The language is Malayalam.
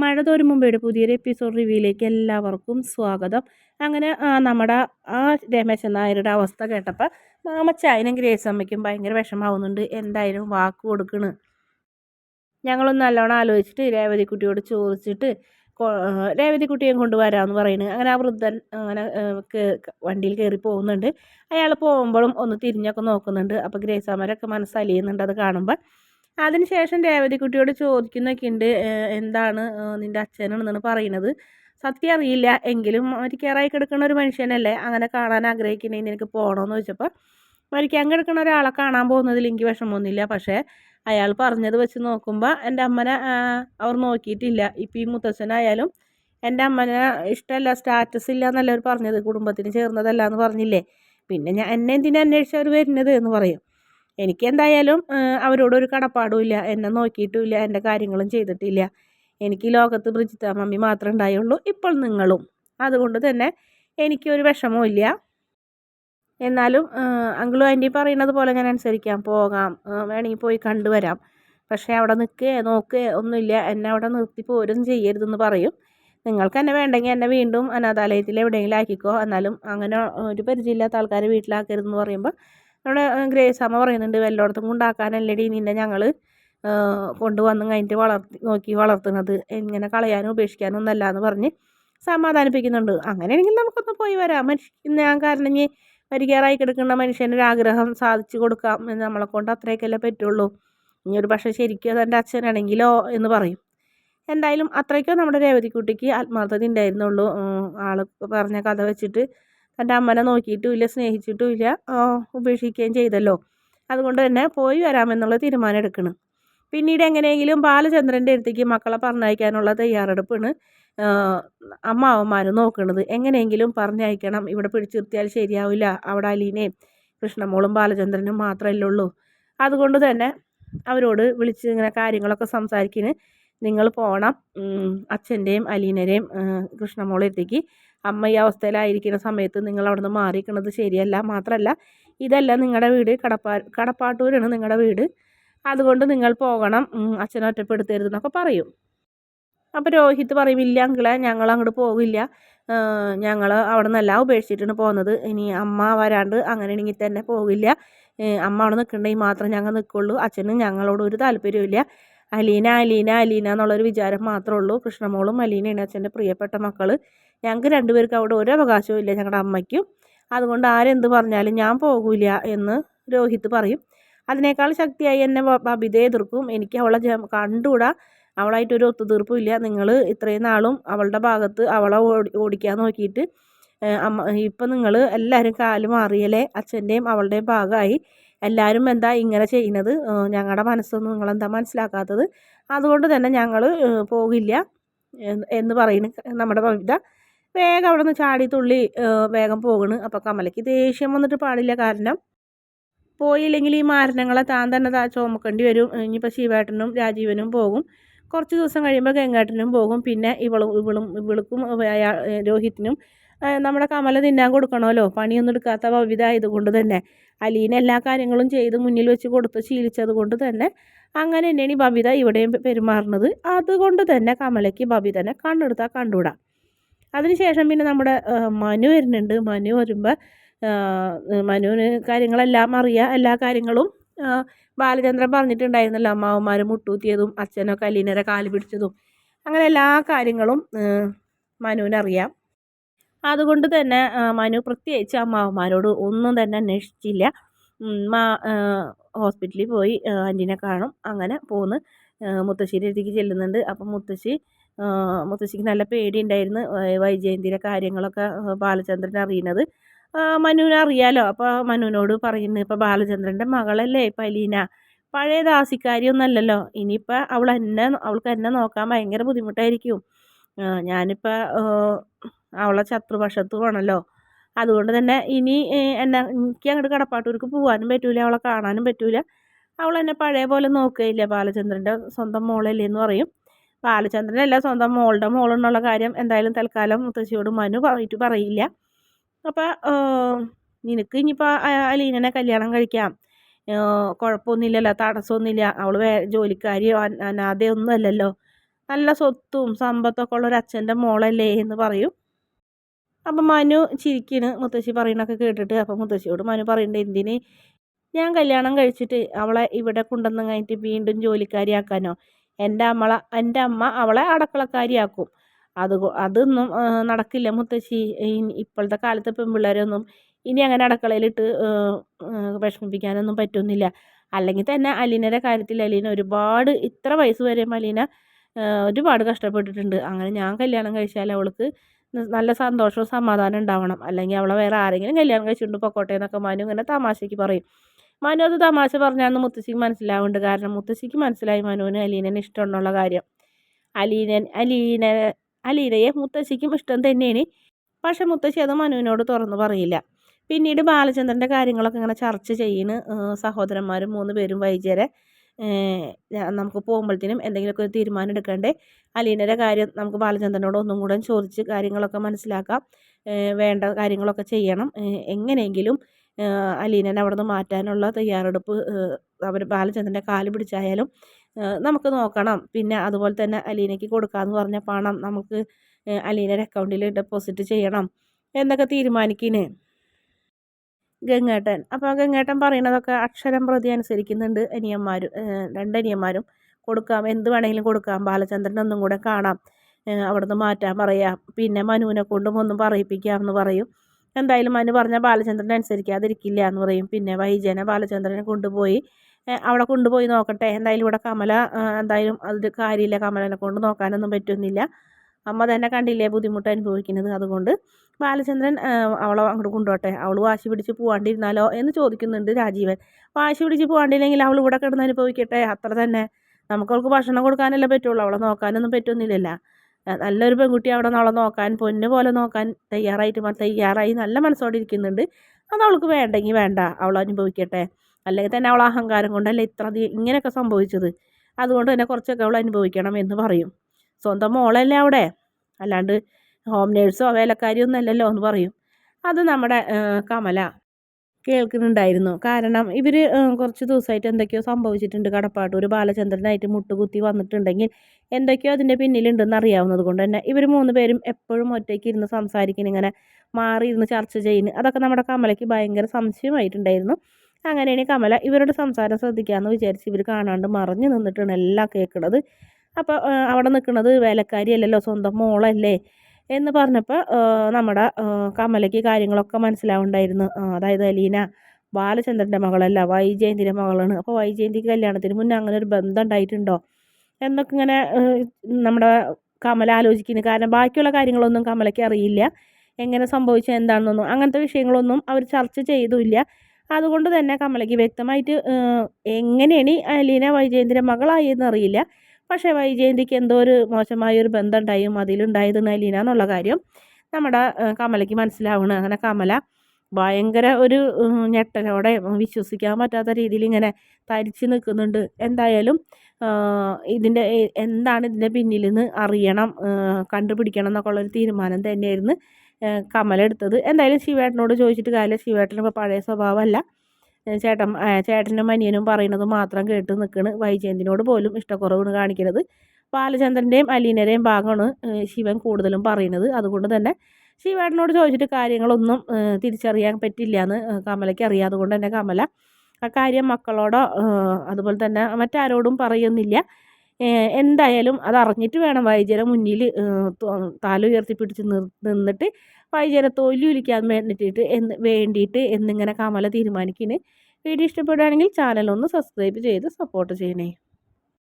മഴ തോരും മുമ്പേയുടെ പുതിയൊരു എപ്പിസോഡ് റിവ്യൂയിലേക്ക് എല്ലാവർക്കും സ്വാഗതം. അങ്ങനെ നമ്മുടെ ആ രമേശൻ നായരുടെ അവസ്ഥ കേട്ടപ്പോൾ മാമച്ചായനും ഗ്രേസമ്മയ്ക്കും ഭയങ്കര വിഷമാവുന്നുണ്ട്. എന്തായാലും വാക്ക് കൊടുക്കണ്. ഞങ്ങളൊന്ന് നല്ലോണം ആലോചിച്ചിട്ട് രേവതിക്കുട്ടിയോട് ചോദിച്ചിട്ട് രേവതിക്കുട്ടിയും കൊണ്ടുവരാമെന്ന് പറയുന്നത് അങ്ങനെ ആ വൃദ്ധൻ അങ്ങനെ വണ്ടിയിൽ കയറി പോകുന്നുണ്ട്. അയാൾ പോകുമ്പോഴും ഒന്ന് തിരിഞ്ഞൊക്കെ നോക്കുന്നുണ്ട്. അപ്പോൾ ഗ്രേസ് അമ്മരൊക്കെ മനസ്സലിയുന്നുണ്ട് അത് കാണുമ്പോൾ അതിനുശേഷം രേവതിക്കുട്ടിയോട് ചോദിക്കുന്നൊക്കെ ഉണ്ട് എന്താണ് നിന്റെ അച്ഛനാണെന്നാണ് പറയുന്നത്. സത്യം അറിയില്ല. എങ്കിലും മരിക്കാറായി കിടക്കുന്ന ഒരു മനുഷ്യനല്ലേ അങ്ങനെ കാണാൻ ആഗ്രഹിക്കുന്നതിന് എനിക്ക് പോകണമെന്ന് ചോദിച്ചപ്പോൾ മരിക്കാൻ കിടക്കുന്ന ഒരാളെ കാണാൻ പോകുന്നതിൽ എനിക്ക് വിഷമമൊന്നുമില്ല. പക്ഷേ അയാൾ പറഞ്ഞത് വെച്ച് നോക്കുമ്പോൾ എന്റെ അമ്മനെ അവർ നോക്കിയിട്ടില്ല. ഇപ്പം ഈ മുത്തച്ഛനായാലും എന്റെ അമ്മനെ ഇഷ്ടമല്ല സ്റ്റാറ്റസ് ഇല്ല എന്നല്ല അവർ പറഞ്ഞത്. കുടുംബത്തിന് ചേർന്നതല്ല എന്ന് പറഞ്ഞില്ലേ? പിന്നെ ഞാൻ എന്നെ എന്തിനാ അന്വേഷിച്ചവർ വരുന്നത് എന്ന് പറയും. എനിക്കെന്തായാലും അവരോടൊരു കടപ്പാടുമില്ല. എന്നെ നോക്കിയിട്ടുമില്ല. എന്റെ കാര്യങ്ങളും ചെയ്തിട്ടില്ല. എനിക്ക് ലോകത്ത് ബ്രിജിത്ത മമ്മി മാത്രമേ ഉണ്ടായുള്ളൂ. ഇപ്പോൾ നിങ്ങളും. അതുകൊണ്ട് തന്നെ എനിക്കൊരു വിഷമവും എന്നാലും അങ്കിളും ആന്റി പറയുന്നത് പോലെ ഞാൻ അനുസരിക്കാം. പോകാം. വേണമെങ്കിൽ പോയി കണ്ടുവരാം. പക്ഷേ അവിടെ നിൽക്കേ നോക്കേ ഒന്നുമില്ല. എന്നെ അവിടെ നിർത്തി പോരും ചെയ്യരുതെന്ന് പറയും. നിങ്ങൾക്ക് എന്നെ വേണ്ടെങ്കിൽ എന്നെ വീണ്ടും അനാഥാലയത്തിൽ എവിടെയെങ്കിലും ആക്കിക്കോ. എന്നാലും അങ്ങനെ ഒരു പരിചയമില്ലാത്ത ആൾക്കാരെ വീട്ടിലാക്കരുതെന്ന് പറയുമ്പോൾ നമ്മുടെ ഗ്രേസ് അമ്മ പറയുന്നുണ്ട് വല്ലയിടത്തും കൊണ്ടാക്കാനല്ലേടി നിന്നെ ഞങ്ങൾ കൊണ്ടുവന്ന് കഴിഞ്ഞിട്ട് വളർത്തി നോക്കി വളർത്തുന്നത്. എങ്ങനെ കളയാനും ഉപേക്ഷിക്കാനും ഒന്നല്ല എന്ന് പറഞ്ഞ് സമാധാനിപ്പിക്കുന്നുണ്ട്. അങ്ങനെയാണെങ്കിൽ നമുക്കൊന്ന് പോയി വരാം. മനുഷ്യ ഞാൻ കാരണം ഇനി പരിഹാറായി കിടക്കുന്ന മനുഷ്യനൊരാഗ്രഹം സാധിച്ചു കൊടുക്കാം എന്ന് നമ്മളെ കൊണ്ട് അത്രയൊക്കെയല്ലേ പറ്റുള്ളൂ. ഇനി ഒരു പക്ഷേ ശരിക്കും അതെന്റെ അച്ഛനാണെങ്കിലോ എന്ന് പറയും. എന്തായാലും അത്രയ്ക്കോ നമ്മുടെ രേവതിക്കുട്ടിക്ക് ആത്മാർത്ഥത ഉണ്ടായിരുന്നുള്ളൂ. ആൾ പറഞ്ഞ കഥ വെച്ചിട്ട് തന്റെ അമ്മനെ നോക്കിയിട്ടുമില്ല സ്നേഹിച്ചിട്ടുമില്ല ഉപേക്ഷിക്കുകയും ചെയ്തല്ലോ. അതുകൊണ്ട് തന്നെ പോയി വരാമെന്നുള്ള തീരുമാനം എടുക്കണം. പിന്നീട് എങ്ങനെയെങ്കിലും ബാലചന്ദ്രന്റെ അടുത്തേക്ക് മക്കളെ പറഞ്ഞയക്കാനുള്ള തയ്യാറെടുപ്പാണ് അമ്മാവന്മാർ നോക്കുന്നത് എങ്ങനെയെങ്കിലും പറഞ്ഞയക്കണം. ഇവിടെ പിടിച്ചിരുത്തിയാൽ ശരിയാവില്ല. അവിടെ അലീനയും കൃഷ്ണമോളും ബാലചന്ദ്രനും മാത്രമല്ലേ ഉള്ളൂ. അതുകൊണ്ട് തന്നെ അവരോട് വിളിച്ച് ഇങ്ങനെ കാര്യങ്ങളൊക്കെ സംസാരിക്കുന്നു നിങ്ങൾ പോകണം അച്ഛന്റെയും അലീനരെയും കൃഷ്ണമോളെത്തേക്ക് അമ്മ ഈ അവസ്ഥയിലായിരിക്കുന്ന സമയത്ത് നിങ്ങൾ അവിടെ നിന്ന് മാറിയിരിക്കുന്നത് ശരിയല്ല. മാത്രമല്ല ഇതല്ല നിങ്ങളുടെ വീട്. കടപ്പാ കടപ്പാട്ടൂരാണ് നിങ്ങളുടെ വീട്. അതുകൊണ്ട് നിങ്ങൾ പോകണം. അച്ഛനെ ഒറ്റപ്പെടുത്തരുതെന്നൊക്കെ പറയും. അപ്പോൾ രോഹിത് പറയും ഇല്ല അങ്കിളെ ഞങ്ങൾ അങ്ങോട്ട് പോകില്ല ഞങ്ങൾ അവിടെ നിന്നല്ല ഉപേക്ഷിച്ചിട്ടാണ് പോകുന്നത് ഇനി അമ്മ വരാണ്ട് അങ്ങനെയാണെങ്കിൽ തന്നെ പോകില്ല അമ്മ അവിടെ നിൽക്കണ്ടെങ്കിൽ മാത്രം ഞങ്ങൾ നിൽക്കുള്ളൂ അച്ഛന് ഞങ്ങളോട് ഒരു താല്പര്യമില്ല അലീന അലീന അലീന എന്നുള്ളൊരു വിചാരം മാത്രമേ ഉള്ളൂ. കൃഷ്ണമോളും അലീനയാണ് അച്ഛന്റെ പ്രിയപ്പെട്ട മക്കൾ ഞങ്ങൾക്ക് രണ്ടുപേർക്കും അവിടെ ഒരു അവകാശവും ഇല്ല ഞങ്ങളുടെ അമ്മയ്ക്കും. അതുകൊണ്ട് ആരെന്ത് പറഞ്ഞാലും ഞാൻ പോകില്ല എന്ന് രോഹിത് പറയും. അതിനേക്കാൾ ശക്തിയായി എന്നെ ബബിതയെ എതിർക്കും. എനിക്ക് അവളെ കണ്ടുകൂടാ. അവളായിട്ടൊരു ഒത്തുതീർപ്പും ഇല്ല. നിങ്ങൾ ഇത്രയും നാളും അവളുടെ ഭാഗത്ത് അവളെ ഓടി ഓടിക്കാൻ നോക്കിയിട്ട് അമ്മ ഇപ്പം നിങ്ങൾ എല്ലാവരും കാൽ മാറിയല്ലേ അച്ഛന്റെയും അവളുടെയും ഭാഗമായി എല്ലാവരും എന്താ ഇങ്ങനെ ചെയ്യുന്നത്? ഞങ്ങളുടെ മനസ്സൊന്നും നിങ്ങളെന്താ മനസ്സിലാക്കാത്തത്? അതുകൊണ്ട് തന്നെ ഞങ്ങൾ പോകില്ല. എന്ന് പറയുന്നു നമ്മുടെ കവിത വേഗം അവിടെ നിന്ന് ചാടി തുള്ളി വേഗം പോകണ്. അപ്പോൾ കമലയ്ക്ക് ദേഷ്യം വന്നിട്ട് പാടില്ല. കാരണം പോയില്ലെങ്കിൽ ഈ മാരണങ്ങളെ താൻ തന്നെ താ ചുമക്കേണ്ടി വരും. ഇനിയിപ്പോൾ ശിവേട്ടനും രാജീവനും പോകും. കുറച്ച് ദിവസം കഴിയുമ്പോൾ ഗംഗേട്ടനും പോകും. പിന്നെ ഇവളും ഇവളും ഇവൾക്കും രോഹിത്തിനും നമ്മുടെ കമല തിന്നാൻ കൊടുക്കണമല്ലോ. പണിയൊന്നും എടുക്കാത്ത ഭവിത ആയതുകൊണ്ട് തന്നെ. അലീന എല്ലാ കാര്യങ്ങളും ചെയ്ത് മുന്നിൽ വെച്ച് കൊടുത്ത് ശീലിച്ചത് കൊണ്ട് തന്നെ അങ്ങനെ തന്നെയാണ് ഈ ബബിത ഇവിടെയും പെരുമാറുന്നത്. അതുകൊണ്ട് തന്നെ കമലയ്ക്ക് ബബിതനെ കണ്ണെടുത്താൽ കണ്ടുവിടാം. അതിനുശേഷം പിന്നെ നമ്മുടെ മനു വരുന്നുണ്ട്. മനു വരുമ്പോൾ മനുവിന് കാര്യങ്ങളെല്ലാം അറിയാം. എല്ലാ കാര്യങ്ങളും ബാലചന്ദ്രൻ പറഞ്ഞിട്ടുണ്ടായിരുന്നല്ലോ. അമ്മാവന്മാർ മുട്ടൂത്തിയതും അച്ഛനൊക്കെ അലീനരെ കാൽ പിടിച്ചതും. അങ്ങനെ എല്ലാ കാര്യങ്ങളും മനുവിനറിയാം. അതുകൊണ്ട് തന്നെ മനു പ്രത്യേകിച്ച് അമ്മാവന്മാരോട് ഒന്നും തന്നെ അന്വേഷിച്ചില്ല. മാ ഹോസ്പിറ്റലിൽ പോയി ആന്റീനെ കാണും. അങ്ങനെ പോന്ന് മുത്തശ്ശിയുടെ അടുത്തേക്ക് ചെല്ലുന്നുണ്ട്. അപ്പം മുത്തശ്ശി മുത്തശ്ശിക്ക് നല്ല പേടിയുണ്ടായിരുന്നു വൈജയന്തിയുടെ കാര്യങ്ങളൊക്കെ ബാലചന്ദ്രൻ അറിയുന്നത്. മനുവിനെ അറിയാലോ? അപ്പോൾ മനുവിനോട് പറയുന്നു ഇപ്പോൾ ബാലചന്ദ്രന്റെ മകളല്ലേ പലീന പഴയ ദാസിക്കാരിയൊന്നല്ലല്ലോ ഇനിയിപ്പോൾ അവൾ എന്നെ അവൾക്ക് എന്നെ നോക്കാൻ ഭയങ്കര ബുദ്ധിമുട്ടായിരിക്കും. ഞാനിപ്പോൾ അവളെ ശത്രുപക്ഷത്തുമാണല്ലോ അതുകൊണ്ട് തന്നെ ഇനി എന്നെ എനിക്ക് അങ്ങോട്ട് കടപ്പാട്ടൂർക്ക് പോകാനും പറ്റൂല അവളെ കാണാനും പറ്റൂല. അവൾ എന്നെ പഴയ പോലെ നോക്കുകയില്ല. ബാലചന്ദ്രന്റെ സ്വന്തം മോളല്ലേ എന്ന് പറയും. ബാലചന്ദ്രനല്ല സ്വന്തം മോളുടെ മോളെന്നുള്ള കാര്യം എന്തായാലും തൽക്കാലം മുത്തശ്ശിയോട് മനു പറഞ്ഞിട്ട് പറയില്ല. അപ്പോൾ നിനക്ക് ഇനിയിപ്പോൾ അലീനനെ കല്യാണം കഴിക്കാം. കുഴപ്പമൊന്നുമില്ലല്ലോ തടസ്സമൊന്നുമില്ല. അവൾ വേ ജോലിക്കാരിയോ അനാഥയൊന്നും അല്ലല്ലോ നല്ല സ്വത്തും സമ്പത്തൊക്കെ ഉള്ള ഒരു അച്ഛന്റെ മോളല്ലേ എന്ന് പറയും. അപ്പം മനു ചിരിക്കണ്. മുത്തശ്ശി പറയണൊക്കെ കേട്ടിട്ട് അപ്പം മുത്തശ്ശിയോട് മനു പറയണ്ടേ എന്തിന്? ഞാൻ കല്യാണം കഴിച്ചിട്ട് അവളെ ഇവിടെ കൊണ്ടുവന്ന് കഴിഞ്ഞിട്ട് വീണ്ടും ജോലിക്കാരിയാക്കാനോ? എന്റെ അമ്മള എന്റെ അമ്മ അവളെ അടക്കളക്കാരിയാക്കും. അത് അതൊന്നും നടക്കില്ല മുത്തശ്ശി. ഇപ്പോഴത്തെ കാലത്തെ പെൺപിള്ളേരൊന്നും ഇനി അങ്ങനെ അടക്കളയിലിട്ട് വിഷമിപ്പിക്കാനൊന്നും പറ്റുന്നില്ല. അല്ലെങ്കിൽ തന്നെ അലീനയുടെ കാര്യത്തിൽ അലീന ഒരുപാട് ഇത്ര വയസ്സ് വരെയും അലീന ഒരുപാട് കഷ്ടപ്പെട്ടിട്ടുണ്ട്. അങ്ങനെ ഞാൻ കല്യാണം കഴിച്ചാൽ അവൾക്ക് നല്ല സന്തോഷവും സമാധാനം ഉണ്ടാവണം. അല്ലെങ്കിൽ അവളെ വേറെ ആരെങ്കിലും കല്യാണം കഴിച്ചുകൊണ്ട് പൊക്കോട്ടെ എന്നൊക്കെ മനു ഇങ്ങനെ തമാശയ്ക്ക് പറയും. മനു അത് തമാശ പറഞ്ഞാന്ന് മുത്തശ്ശിക്ക് മനസ്സിലാവുന്നുണ്ട്. കാരണം മുത്തശ്ശിക്ക് മനസ്സിലായി മനുവിന് അലീനനെ ഇഷ്ടമുള്ള കാര്യം. അലീനൻ അലീന അലീനയെ മുത്തശ്ശിക്കും ഇഷ്ടം തന്നെയാണ്. പക്ഷെ മുത്തശ്ശി അത് മനുവിനോട് തുറന്നു പറയില്ല. പിന്നീട് ബാലചന്ദ്രന്റെ കാര്യങ്ങളൊക്കെ ഇങ്ങനെ ചർച്ച ചെയ്യുന്ന സഹോദരന്മാരും മൂന്ന് പേരും വൈദ്യരെ നമുക്ക് പോകുമ്പോഴത്തേനും എന്തെങ്കിലുമൊക്കെ ഒരു തീരുമാനം എടുക്കണ്ടേ? അലീനയുടെ കാര്യം നമുക്ക് ബാലചന്ദ്രനോട് ഒന്നും കൂടെ ചോദിച്ച് കാര്യങ്ങളൊക്കെ മനസ്സിലാക്കാം. വേണ്ട കാര്യങ്ങളൊക്കെ ചെയ്യണം. എങ്ങനെയെങ്കിലും അലീനനെ അവിടെ നിന്ന് മാറ്റാനുള്ള തയ്യാറെടുപ്പ് അവർ ബാലചന്ദ്രന്റെ കാൽ പിടിച്ചായാലും നമുക്ക് നോക്കണം. പിന്നെ അതുപോലെ തന്നെ അലീനയ്ക്ക് കൊടുക്കാമെന്ന് പറഞ്ഞ പണം നമുക്ക് അലീനയുടെ അക്കൗണ്ടിൽ ഡെപ്പോസിറ്റ് ചെയ്യണം. എന്നൊക്കെ തീരുമാനിക്കുന്നേ ഗംഗേട്ടൻ. അപ്പോൾ ഗംഗേട്ടൻ പറയുന്നതൊക്കെ അക്ഷരം പ്രതി അനുസരിക്കുന്നുണ്ട് അനിയന്മാരും രണ്ടനിയന്മാരും. കൊടുക്കാം എന്ത് വേണമെങ്കിലും കൊടുക്കാം. ബാലചന്ദ്രൻ ഒന്നും കൂടെ കാണാം. അവിടുന്ന് മാറ്റാൻ പറയാം. പിന്നെ മനുവിനെ കൊണ്ടും ഒന്നും പറയിപ്പിക്കാം എന്ന് പറയും. എന്തായാലും മനു പറഞ്ഞാൽ ബാലചന്ദ്രൻ അനുസരിക്കാതിരിക്കില്ല എന്ന് പറയും. പിന്നെ വൈജനെ ബാലചന്ദ്രനെ കൊണ്ടുപോയി അവിടെ കൊണ്ടുപോയി നോക്കട്ടെ. എന്തായാലും ഇവിടെ കമല എന്തായാലും അതൊരു കാര്യമില്ല. കമലനെ കൊണ്ട് നോക്കാനൊന്നും പറ്റുന്നില്ല. അമ്മ തന്നെ കണ്ടില്ലേ ബുദ്ധിമുട്ട് അനുഭവിക്കുന്നത്. അതുകൊണ്ട് ബാലചന്ദ്രൻ അവളെ അങ്ങോട്ട് കൊണ്ടുപോട്ടെ അവൾ വാശി പിടിച്ച് പോവാണ്ടിരുന്നാലോ എന്ന് ചോദിക്കുന്നുണ്ട് രാജീവൻ. വാശി പിടിച്ച് പോവാണ്ടില്ലെങ്കിൽ അവൾ ഇവിടെ കിടന്ന് അനുഭവിക്കട്ടെ? അത്ര തന്നെ. നമുക്ക് അവൾക്ക് ഭക്ഷണം കൊടുക്കാനല്ലേ പറ്റുള്ളൂ. അവളെ നോക്കാനൊന്നും പറ്റുന്നില്ലല്ല. നല്ലൊരു പെൺകുട്ടി അവിടെ നിന്ന് അവളെ നോക്കാൻ പൊന്നു പോലെ നോക്കാൻ തയ്യാറായിട്ട് തയ്യാറായി നല്ല മനസ്സോടെ ഇരിക്കുന്നുണ്ട്. അത് അവൾക്ക് വേണ്ടെങ്കിൽ വേണ്ട. അവൾ അനുഭവിക്കട്ടെ. അല്ലെങ്കിൽ തന്നെ അവൾ അഹങ്കാരം കൊണ്ടല്ലേ ഇത്ര ഇങ്ങനെയൊക്കെ സംഭവിച്ചത്. അതുകൊണ്ട് തന്നെ കുറച്ചൊക്കെ അവൾ അനുഭവിക്കണം എന്ന് പറയും. സ്വന്തം മോളല്ലേ അവിടെ? അല്ലാണ്ട് ഹോം നേഴ്സോ വേലക്കാരിയൊന്നും അല്ലല്ലോ എന്ന് പറയും. അത് നമ്മുടെ കമല കേൾക്കുന്നുണ്ടായിരുന്നു. കാരണം ഇവർ കുറച്ച് ദിവസമായിട്ട് എന്തൊക്കെയോ സംഭവിച്ചിട്ടുണ്ട് കടപ്പാട്ട് ഒരു ബാലചന്ദ്രനായിട്ട് മുട്ടുകുത്തി വന്നിട്ടുണ്ടെങ്കിൽ എന്തൊക്കെയോ അതിന്റെ പിന്നിലുണ്ടെന്ന് അറിയാവുന്നത് കൊണ്ട് തന്നെ ഇവർ മൂന്ന് പേരും എപ്പോഴും ഒറ്റയ്ക്ക് ഇരുന്ന് സംസാരിക്കുന്ന ഇങ്ങനെ മാറി ഇരുന്ന് ചർച്ച ചെയ്യുന്നു. അതൊക്കെ നമ്മുടെ കമലയ്ക്ക് ഭയങ്കര സംശയമായിട്ടുണ്ടായിരുന്നു. അങ്ങനെയാണ് കമല ഇവരുടെ സംസാരം ശ്രദ്ധിക്കാമെന്ന് വിചാരിച്ച് ഇവർ കാണാണ്ട് മറിഞ്ഞു നിന്നിട്ടാണ് എല്ലാം കേൾക്കുന്നത് അപ്പോൾ അവിടെ നിൽക്കുന്നത് വേലക്കാരി അല്ലല്ലോ സ്വന്തം മോളല്ലേ എന്ന് പറഞ്ഞപ്പോൾ നമ്മുടെ കമലയ്ക്ക് കാര്യങ്ങളൊക്കെ മനസ്സിലാവുണ്ടായിരുന്നു. അതായത് അലീന ബാലചന്ദ്രന്റെ മകളല്ല വൈജയന്തിന്റെ മകളാണ്. അപ്പോൾ വൈജയന്തിക്ക് കല്യാണത്തിന് മുന്നേ അങ്ങനെ ഒരു ബന്ധം ഉണ്ടായിട്ടുണ്ടോ? എന്നൊക്കെ ഇങ്ങനെ നമ്മുടെ കമല ആലോചിക്കുന്നു. കാരണം ബാക്കിയുള്ള കാര്യങ്ങളൊന്നും കമലയ്ക്ക് അറിയില്ല. എങ്ങനെ സംഭവിച്ചു എന്താണെന്നൊന്നും അങ്ങനത്തെ വിഷയങ്ങളൊന്നും അവർ ചർച്ച ചെയ്തുമില്ല അതുകൊണ്ട് തന്നെ കമലയ്ക്ക് വ്യക്തമായിട്ട് എങ്ങനെയാണ് അലീന വൈജയന്തിന്റെ മകളായി എന്നറിയില്ല പക്ഷേ വൈജയന്തിക്ക് എന്തോ ഒരു മോശമായൊരു ബന്ധം ഉണ്ടായും അതിലുണ്ടായത് നലീന എന്നുള്ള കാര്യം. നമ്മുടെ കമലയ്ക്ക് മനസ്സിലാവണം. അങ്ങനെ കമല ഭയങ്കര ഒരു ഞെട്ടലോടെ വിശ്വസിക്കാൻ പറ്റാത്ത രീതിയിൽ ഇങ്ങനെ തരിച്ച് നിൽക്കുന്നുണ്ട്. എന്തായാലും ഇതിന്റെ എന്താണ് ഇതിന്റെ പിന്നിൽ നിന്ന് അറിയണം കണ്ടുപിടിക്കണം എന്നൊക്കെ ഉള്ളൊരു തീരുമാനം തന്നെയായിരുന്നു കമല എടുത്തത്. എന്തായാലും ശിവേട്ടനോട് ചോദിച്ചിട്ട് കാര്യമില്ല. ശിവേട്ടനിപ്പോൾ പഴയ സ്വഭാവമല്ല. ചേട്ടൻ ചേട്ടനും അനിയനും പറയുന്നത് മാത്രം കേട്ട് നിൽക്കണ് വൈജയന്തിനോട് പോലും ഇഷ്ടക്കുറവാണ് കാണിക്കുന്നത് ബാലചന്ദ്രന്റെയും അലീനയുടെയും ഭാഗമാണ് ശിവൻ കൂടുതലും പറയുന്നത്. അതുകൊണ്ട് തന്നെ ശിവേട്ടനോട് ചോദിച്ചിട്ട് കാര്യങ്ങളൊന്നും തിരിച്ചറിയാൻ പറ്റില്ല എന്ന് കമലയ്ക്ക് അറിയാം. അതുകൊണ്ട് തന്നെ കമല ആ കാര്യം മക്കളോടോ അതുപോലെ തന്നെ മറ്റാരോടും പറയുന്നില്ല. എന്തായാലും അത് അറിഞ്ഞിട്ട് വേണം വൈദ്യരെ മുന്നിൽ താലുയർത്തി പിടിച്ച് നിർ നിന്നിട്ട് വൈദ്യരെ തൊല്ലുലിക്കാൻ വേണ്ടിയിട്ട് എന്ന് വേണ്ടിയിട്ട് എന്നിങ്ങനെ കമല തീരുമാനിക്കുന്നത് വീഡിയോ ഇഷ്ടപ്പെടുകയാണെങ്കിൽ ചാനൽ ഒന്ന് സബ്സ്ക്രൈബ് ചെയ്ത് സപ്പോർട്ട് ചെയ്യണേ.